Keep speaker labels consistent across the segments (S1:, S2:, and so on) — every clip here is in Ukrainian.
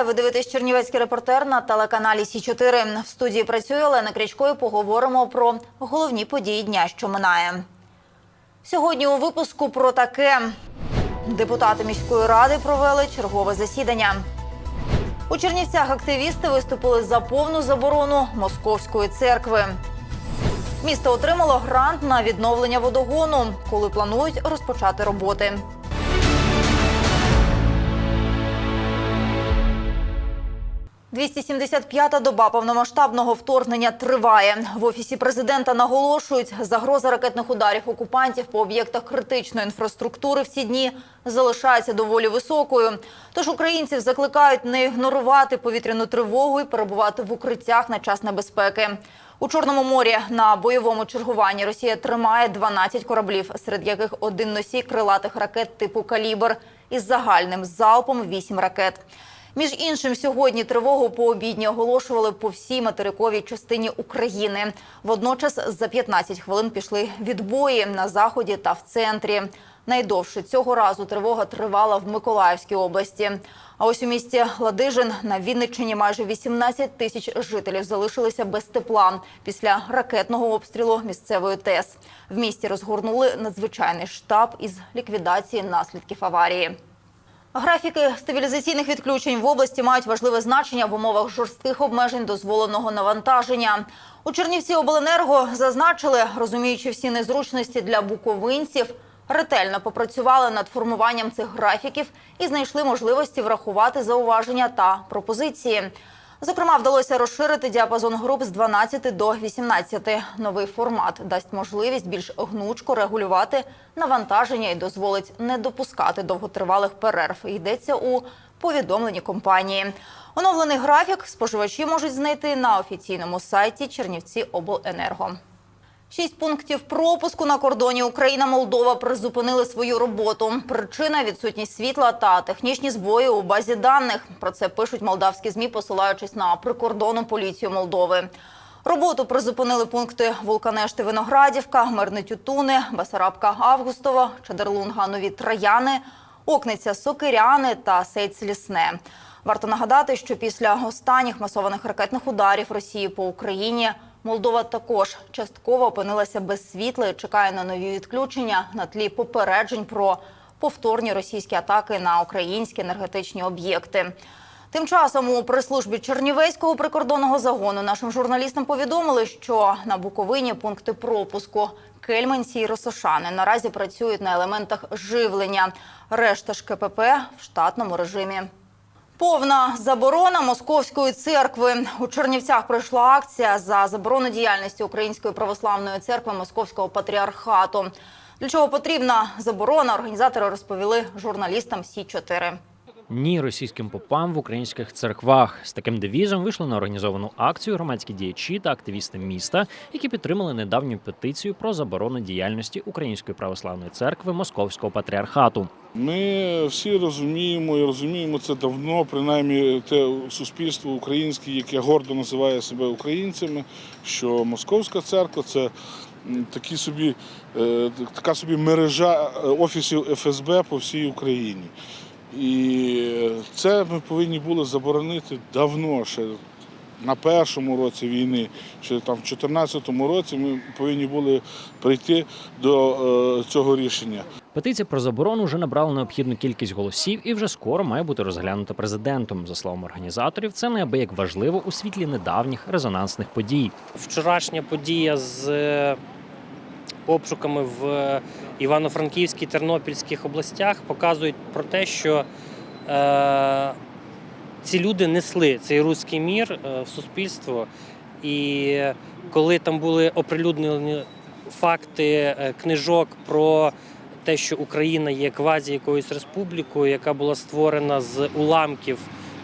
S1: Вітаю, ви дивитесь Чернівецький репортер на телеканалі Сі 4 В студії працює Олена Крячко і поговоримо про головні події дня, що минає. Сьогодні у випуску про таке: депутати міської ради провели чергове засідання. У Чернівцях активісти виступили за повну заборону московської церкви. Місто отримало грант на відновлення водогону, коли планують розпочати роботи. – 275-та доба повномасштабного вторгнення триває. В офісі президента наголошують, загроза ракетних ударів окупантів по об'єктах критичної інфраструктури в ці дні залишається доволі високою. Тож українців закликають не ігнорувати повітряну тривогу і перебувати в укриттях на час небезпеки. У Чорному морі на бойовому чергуванні Росія тримає 12 кораблів, серед яких один носій крилатих ракет типу «Калібр» із загальним залпом 8 ракет. Між іншим, сьогодні тривогу по обідні оголошували по всій материковій частині України. Водночас за 15 хвилин пішли відбої на заході та в центрі. Найдовше цього разу тривога тривала в Миколаївській області. А ось у місті Ладижин на Вінниччині майже 18 тисяч жителів залишилися без тепла після ракетного обстрілу місцевої ТЕС. В місті розгорнули надзвичайний штаб із ліквідації наслідків аварії. Графіки стабілізаційних відключень в області мають важливе значення в умовах жорстких обмежень дозволеного навантаження. У Чернівці обленерго зазначили, розуміючи всі незручності для буковинців, ретельно попрацювали над формуванням цих графіків і знайшли можливості врахувати зауваження та пропозиції. Зокрема, вдалося розширити діапазон груп з 12 до 18. Новий формат дасть можливість більш гнучко регулювати навантаження і дозволить не допускати довготривалих перерв. Йдеться у повідомленні компанії. Оновлений графік споживачі можуть знайти на офіційному сайті Чернівці Обленерго. Шість пунктів пропуску на кордоні Україна-Молдова призупинили свою роботу. Причина відсутність світла та технічні збої у базі даних. Про це пишуть молдавські змі, посилаючись на прикордонну поліцію Молдови. Роботу призупинили пункти Вулканешти Виноградівка, Мирне Тютуни, Басарабка Августова, Чадерлунга Нові Трояни, Окниця Сокиряни та Сейц Лісне. Варто нагадати, що після останніх масованих ракетних ударів Росії по Україні Молдова також частково опинилася без світла і чекає на нові відключення на тлі попереджень про повторні російські атаки на українські енергетичні об'єкти. Тим часом у прес-службі Чернівецького прикордонного загону нашим журналістам повідомили, що на Буковині пункти пропуску Кельменці і Росошани наразі працюють на елементах живлення. Решта ж КПП в штатному режимі. Повна заборона московської церкви у Чернівцях пройшла акція за заборону діяльності Української православної церкви Московського патріархату. Для чого потрібна заборона? Організатори розповіли журналістам Сі 4
S2: Ні російським попам в українських церквах з таким девізом вийшли на організовану акцію громадські діячі та активісти міста, які підтримали недавню петицію про заборону діяльності Української православної церкви Московського патріархату.
S3: Ми всі розуміємо і розуміємо це давно, принаймні те суспільство українське, яке гордо називає себе українцями, що Московська церква це такі собі, е, така собі мережа е, офісів ФСБ по всій Україні. І це ми повинні були заборонити давно, ще на першому році війни, ще там в 2014 році ми повинні були прийти до е, цього рішення.
S2: Петиція про заборону вже набрала необхідну кількість голосів і вже скоро має бути розглянута президентом. За словами організаторів, це неабияк важливо у світлі недавніх резонансних подій.
S4: Вчорашня подія з е, обшуками в Івано-Франківській Тернопільських областях показують про те, що е, ці люди несли цей руський мір е, в суспільство. І коли там були оприлюднені факти е, книжок про те, що Україна є квазі якоюсь республікою, яка була створена з уламків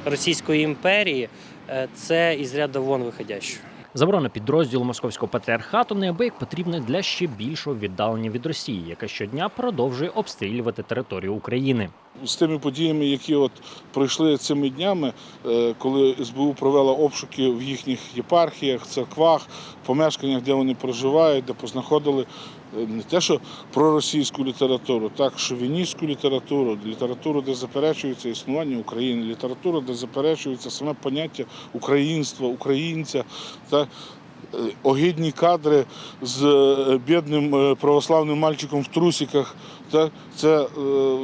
S4: Російської імперії, е, це із ряду вон виходяще.
S2: Заборона підрозділу московського патріархату неабияк потрібна для ще більшого віддалення від Росії, яка щодня продовжує обстрілювати територію України.
S3: з тими подіями, які от пройшли цими днями, е, коли СБУ провела обшуки в їхніх єпархіях, церквах, помешканнях, де вони проживають, де познаходили не те, що проросійську літературу, так шовіністську літературу, літературу, де заперечується існування України, літературу, де заперечується саме поняття українства, українця та е, огидні кадри з е, бідним е, православним мальчиком в трусиках. Це е,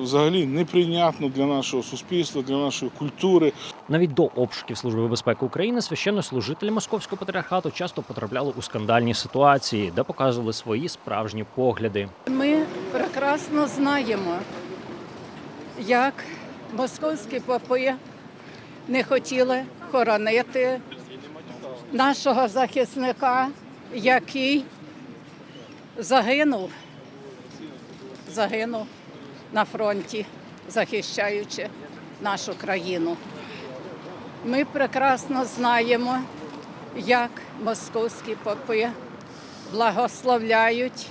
S3: взагалі неприйнятно для нашого суспільства, для нашої культури.
S2: Навіть до обшуків Служби безпеки України священнослужителі московського патріархату часто потрапляли у скандальні ситуації, де показували свої справжні погляди.
S5: Ми прекрасно знаємо, як московські попи не хотіли хоронити нашого захисника, який загинув, загинув на фронті, захищаючи нашу країну. Ми прекрасно знаємо, як московські попи благословляють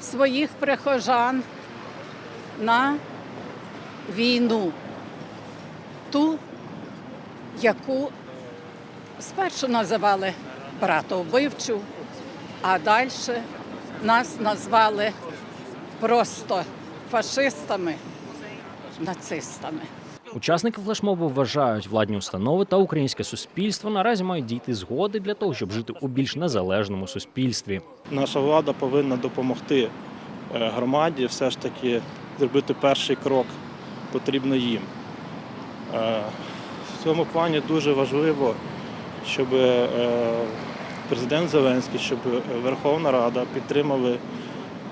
S5: своїх прихожан на війну, ту, яку спершу називали братовбивчу, а далі нас назвали просто фашистами, нацистами.
S2: Учасники флешмобу вважають, владні установи та українське суспільство наразі мають дійти згоди для того, щоб жити у більш незалежному суспільстві.
S6: Наша влада повинна допомогти е, громаді, все ж таки зробити перший крок потрібно їм. Е, В цьому плані дуже важливо, щоб е, президент Зеленський, щоб Верховна Рада підтримали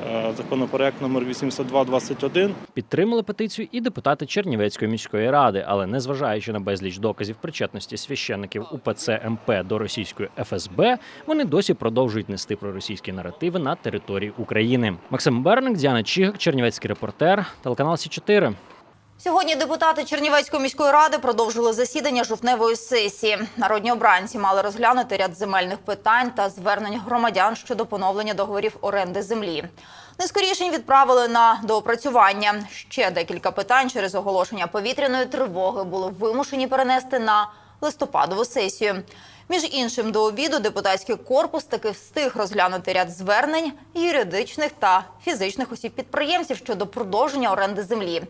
S6: е, законопроект номер 8221
S2: Підтримали петицію і депутати Чернівецької міської ради, але незважаючи на безліч доказів причетності священників УПЦ МП до російської ФСБ, вони досі продовжують нести проросійські наративи на території України. Максим Берник, Діана Чігак, Чернівецький репортер, телеканал Сі 4
S1: Сьогодні депутати Чернівецької міської ради продовжили засідання жовтневої сесії. Народні обранці мали розглянути ряд земельних питань та звернень громадян щодо поновлення договорів оренди землі. Низку рішень відправили на доопрацювання. Ще декілька питань через оголошення повітряної тривоги були вимушені перенести на листопадову сесію. Між іншим, до обіду депутатський корпус таки встиг розглянути ряд звернень юридичних та фізичних осіб підприємців щодо продовження оренди землі.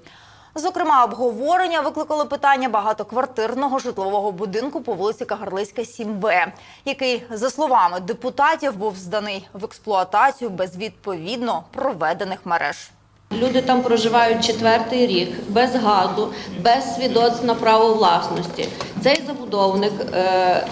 S1: Зокрема, обговорення викликало питання багатоквартирного житлового будинку по вулиці Кагарлицька, 7Б, який, за словами депутатів, був зданий в експлуатацію без відповідно проведених мереж.
S7: Люди там проживають четвертий рік без газу, без свідоцтв на право власності. Цей забудовник е,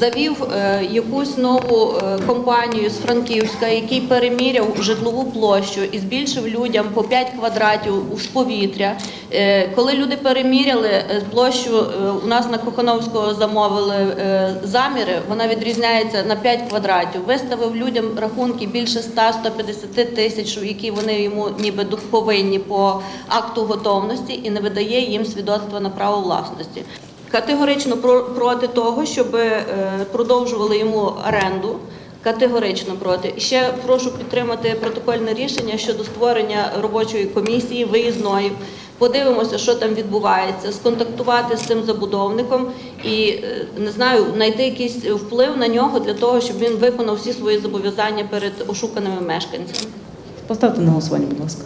S7: завів е, якусь нову е, компанію з Франківська, який переміряв житлову площу і збільшив людям по 5 квадратів з повітря. Е, коли люди переміряли площу, у нас на Кохановського замовили заміри, вона відрізняється на 5 квадратів. Виставив людям рахунки більше 100-150 тисяч, які вони йому ніби повинні по акту готовності і не видає їм свідоцтва на право власності. Категорично про- проти того, щоб е, продовжували йому оренду. Категорично проти. Ще прошу підтримати протокольне рішення щодо створення робочої комісії виїзної. Подивимося, що там відбувається, сконтактувати з цим забудовником і е, не знаю, знайти якийсь вплив на нього для того, щоб він виконав всі свої зобов'язання перед ошуканими мешканцями.
S8: Поставте на голосування, будь ласка.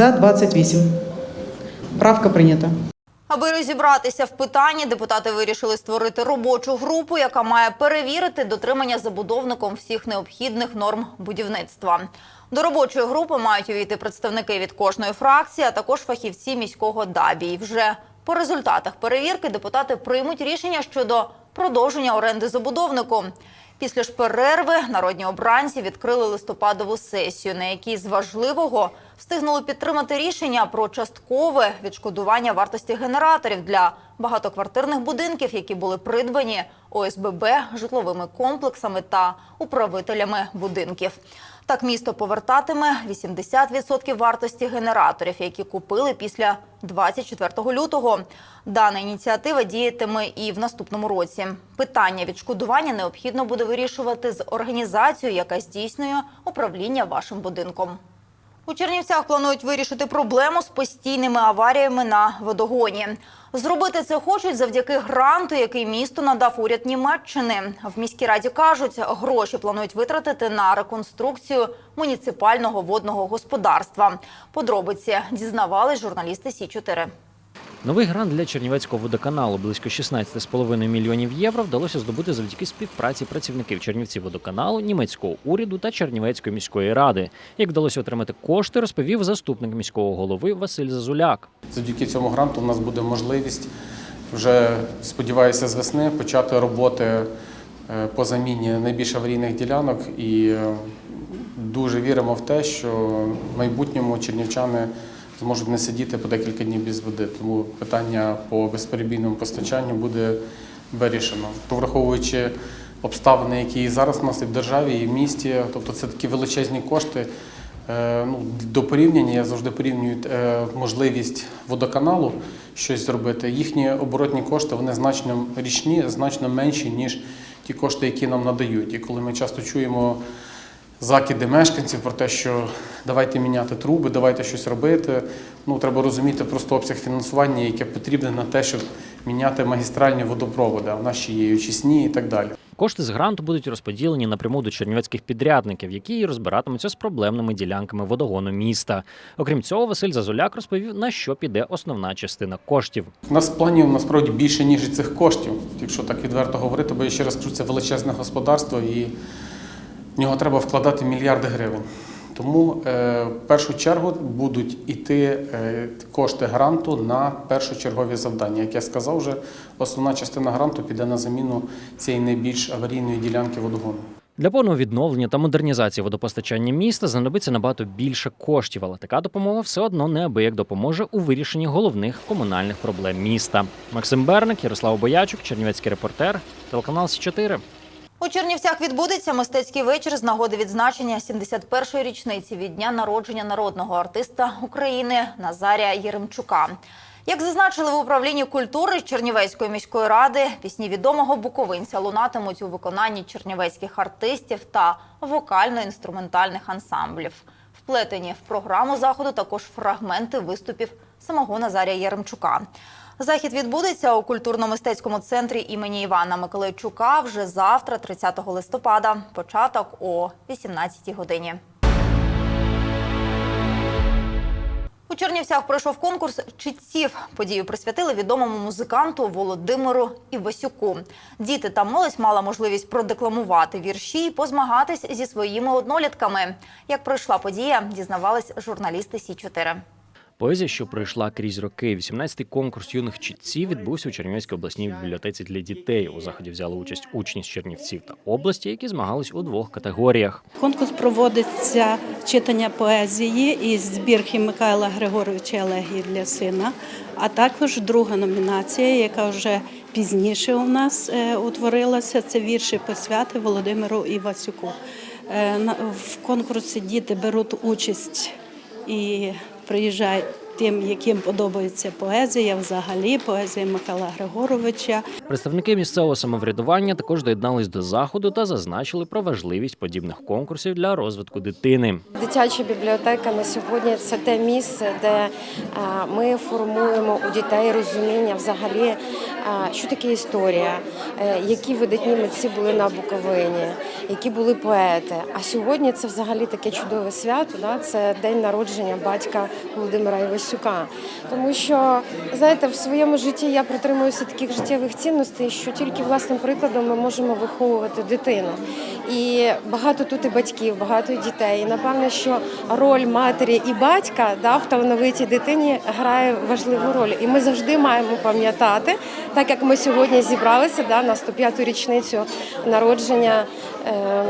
S8: За 28. Правка прийнята.
S1: Аби розібратися в питанні, депутати вирішили створити робочу групу, яка має перевірити дотримання забудовником всіх необхідних норм будівництва. До робочої групи мають увійти представники від кожної фракції, а також фахівці міського ДАБІ. І вже по результатах перевірки депутати приймуть рішення щодо продовження оренди забудовнику. Після ж перерви народні обранці відкрили листопадову сесію, на якій з важливого встигнули підтримати рішення про часткове відшкодування вартості генераторів для багатоквартирних будинків, які були придбані ОСББ житловими комплексами та управителями будинків. Так місто повертатиме 80% вартості генераторів, які купили після 24 лютого. Дана ініціатива діятиме і в наступному році. Питання відшкодування необхідно буде вирішувати з організацією, яка здійснює управління вашим будинком. У Чернівцях планують вирішити проблему з постійними аваріями на водогоні. Зробити це хочуть завдяки гранту, який місто надав уряд Німеччини. В міській раді кажуть, гроші планують витратити на реконструкцію муніципального водного господарства. Подробиці дізнавались журналісти Сі 4
S2: Новий грант для Чернівецького водоканалу близько 16,5 мільйонів євро вдалося здобути завдяки співпраці працівників Чернівці водоканалу, німецького уряду та Чернівецької міської ради. Як вдалося отримати кошти, розповів заступник міського голови Василь Зазуляк.
S9: Завдяки цьому гранту у нас буде можливість вже сподіваюся з весни почати роботи е, по заміні найбільш аварійних ділянок і е, дуже віримо в те, що в майбутньому чернівчани зможуть не сидіти по декілька днів без води. Тому питання по безперебійному постачанню буде вирішено. Враховуючи обставини, які зараз у нас і в державі, і в місті, тобто це такі величезні кошти. Е, Ну, до порівняння я завжди порівнюю е, можливість водоканалу щось зробити. Їхні оборотні кошти вони значно річні, значно менші, ніж ті кошти, які нам надають. І коли ми часто чуємо закиди мешканців про те, що давайте міняти труби, давайте щось робити. Ну, треба розуміти просто обсяг фінансування, яке потрібне на те, щоб міняти магістральні водопроводи. А в нас ще є очисні і так далі.
S2: Кошти з гранту будуть розподілені напряму до чернівецьких підрядників, які розбиратимуться з проблемними ділянками водогону міста. Окрім цього, Василь Зазуляк розповів, на що піде основна частина коштів.
S9: У нас планів насправді більше, ніж цих коштів, якщо так відверто говорити, бо я ще раз кажу, це величезне господарство і в нього треба вкладати мільярди гривень. Тому е, в першу чергу будуть іти е, кошти гранту на першочергові завдання. Як я сказав, вже основна частина гранту піде на заміну цієї найбільш аварійної ділянки водогону.
S2: Для повного відновлення та модернізації водопостачання міста знадобиться набагато більше коштів, але така допомога все одно неабияк допоможе у вирішенні головних комунальних проблем міста. Максим Берник, Ярослав Боячук, Чернівецький репортер, телеканал Сі 4
S1: У Чернівцях відбудеться мистецький вечір з нагоди відзначення 71-ї річниці від дня народження народного артиста України Назарія Єремчука. Як зазначили в управлінні культури Чернівецької міської ради, пісні відомого буковинця лунатимуть у виконанні чернівецьких артистів та вокально-інструментальних ансамблів. Вплетені в програму заходу також фрагменти виступів самого Назарія Єремчука. Захід відбудеться у культурно-мистецькому центрі імені Івана Миколайчука вже завтра, 30 листопада. Початок о 18 годині. У Чернівцях пройшов конкурс читців. Подію присвятили відомому музиканту Володимиру Івасюку. Діти та молодь мала можливість продекламувати вірші і позмагатись зі своїми однолітками. Як пройшла подія, дізнавались журналісти Сі 4
S2: Поезія, що пройшла крізь роки. 18-й конкурс юних читців відбувся у Чернівецькій обласній бібліотеці для дітей. У заході взяли участь учні з Чернівців та області, які змагались у двох категоріях.
S10: Конкурс проводиться читання поезії із збірки Михайла Григоровича Елегії для сина, а також друга номінація, яка вже пізніше у нас е, утворилася. Це вірші посвяти Володимиру Івасюку. Е, В конкурсі діти беруть участь і приїжджають тим, яким подобається поезія, взагалі поезія Михайла Григоровича.
S2: Представники місцевого самоврядування також доєднались до заходу та зазначили про важливість подібних конкурсів для розвитку дитини.
S11: Дитяча бібліотека на сьогодні це те місце, де е, ми формуємо у дітей розуміння взагалі, що таке історія, е, які видатні митці були на Буковині, які були поети. А сьогодні це взагалі таке чудове свято. Да? Це день народження батька Володимира Івасюка. Тому що, знаєте, в своєму житті я притримуюся таких життєвих цінностей, що тільки власним прикладом ми можемо виховувати дитину. І багато тут і батьків, багато і дітей. І напевно, що роль матері і батька да, в талановитій дитині грає важливу роль. І ми завжди маємо пам'ятати, так як ми сьогодні зібралися да, на 105-ту річницю народження е,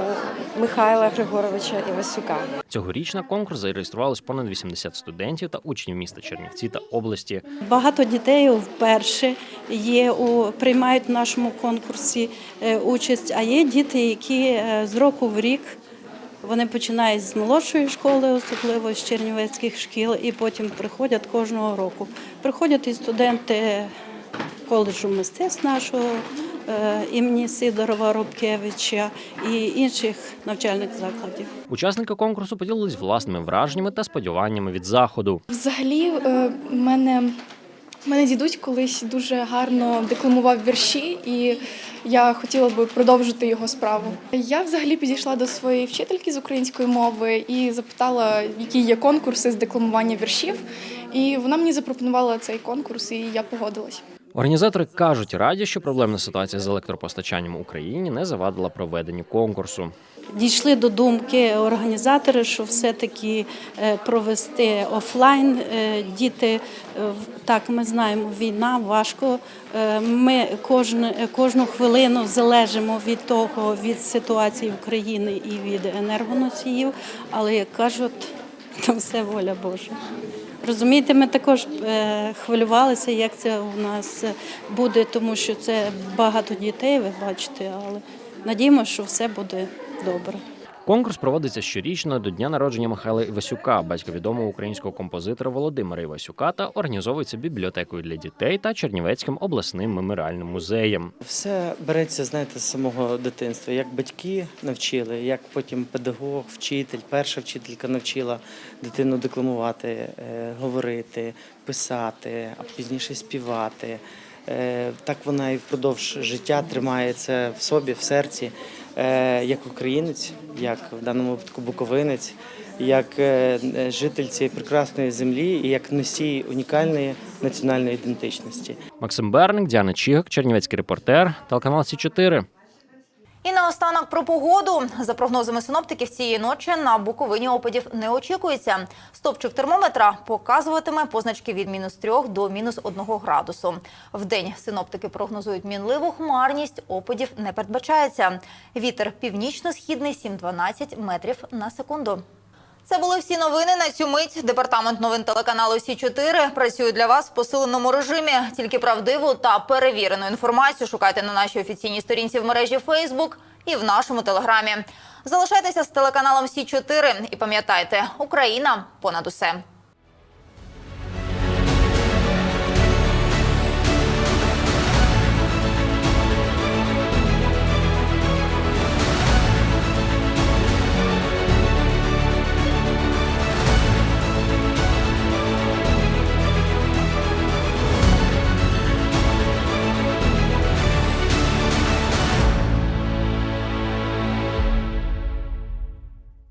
S11: Михайла Григоровича Івасюка.
S2: Цьогоріч на конкурс зареєструвалось понад 80 студентів та учнів міста Чернівці та області.
S10: Багато дітей вперше є у приймають в нашому конкурсі е, участь. А є діти, які е, з року в рік Вони починають з молодшої школи, особливо з чернівецьких шкіл, і потім приходять кожного року. Приходять і студенти коледжу мистецтв нашого е, імені Сидорова Рубкевича і інших навчальних закладів.
S2: Учасники конкурсу поділились власними враженнями та сподіваннями від заходу.
S12: Взагалі, е, мене, мене дідусь колись дуже гарно декламував вірші, і я хотіла би продовжити його справу. Я взагалі підійшла до своєї вчительки з української мови і запитала, які є конкурси з декламування віршів. І вона мені запропонувала цей конкурс, і я погодилась.
S2: Організатори кажуть, раді, що проблемна ситуація з електропостачанням в Україні не завадила проведенню конкурсу.
S10: Дійшли до думки організатори, що все-таки е, провести офлайн. Е, Діти, е, так ми знаємо, війна важко. Ми кожну, кожну хвилину залежимо від того, від ситуації в країні і від енергоносіїв. Але як кажуть, то все воля Божа. Розумієте, ми також е, хвилювалися, як це у нас буде, тому що це багато дітей, ви бачите, але надіємося, що все буде добре.
S2: Конкурс проводиться щорічно до дня народження Михайла Івасюка, батька відомого українського композитора Володимира Івасюка, та організовується бібліотекою для дітей та Чернівецьким обласним меморіальним музеєм.
S13: Все береться, знаєте, з самого дитинства. Як батьки навчили, як потім педагог, вчитель, перша вчителька навчила дитину декламувати, е, говорити, писати, а пізніше співати. Е, Так вона і впродовж життя тримає це в собі, в серці, як українець, як в даному випадку буковинець, як е, е, житель цієї прекрасної землі і як носій унікальної національної ідентичності.
S2: Максим Берник, Діана Чігак, Чернівецький репортер, телеканал Сі 4
S1: І наостанок про погоду. За прогнозами синоптиків цієї ночі на Буковині опадів не очікується. Стопчик термометра показуватиме позначки від мінус 3 до мінус 1 градусу. Вдень синоптики прогнозують мінливу хмарність, опадів не передбачається. Вітер північно-східний 7-12 метрів на секунду. Це були всі новини на цю мить. Департамент новин телеканалу Сі 4 працює для вас в посиленому режимі. Тільки правдиву та перевірену інформацію шукайте на нашій офіційній сторінці в мережі Фейсбук і в нашому телеграмі. Залишайтеся з телеканалом Сі 4 і пам'ятайте, Україна понад усе.